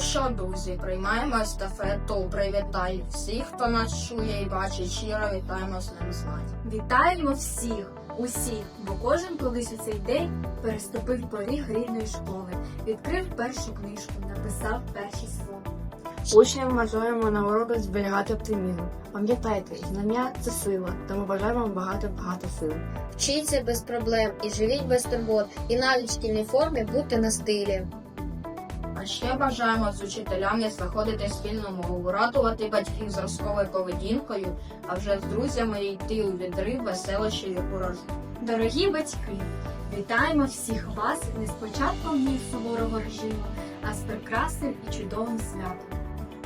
що, друзі, приймаємо естафету привітай всіх, хто нас чує і бачить, щиро вітаємо з ним знать. Вітаємо всіх, усіх, бо кожен колись у цей день переступив поріг рідної школи, відкрив першу книжку, написав перші слова. Учням бажаємо на уроках зберігати оптимізм. Пам'ятайте, знання це сила, тому бажаємо вам багато-багато сил. Вчіться без проблем і живіть без турбот, і навіть в шкільній формі будьте на стилі. А ще бажаємо з учителями знаходити спільну мову, радувати батьків зразковою поведінкою, а вже з друзями йти у відрив, веселощі і куражу. Дорогі батьки, вітаємо всіх вас не з початком днів суворого режиму, а з прекрасним і чудовим святом.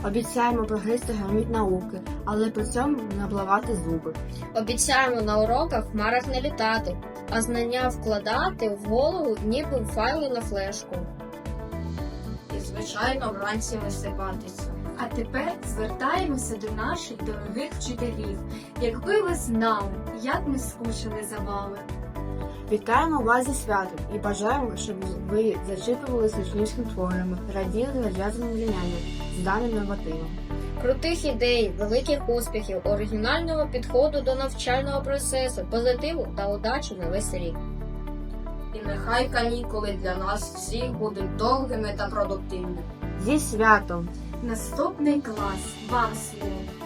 Обіцяємо прогрести граніт науки, але при цьому не обливати зуби. Обіцяємо на уроках в хмарах не літати, а знання вкладати в голову, ніби в файли на флешку. Звичайно, вранці висипатися. А тепер звертаємося до наших дорогих вчителів. Якби ви знали, як ми скучили за вами. Вітаємо вас зі святом і бажаємо, щоб ви зачитувалися учнівськими творами, раділи розв'язаним лінянням, зданим нормативом. Крутих ідей, великих успіхів, оригінального підходу до навчального процесу, позитиву та удачі на весь рік. І нехай канікули для нас всіх будуть довгими та продуктивними. Зі святом! Наступний клас вам слово.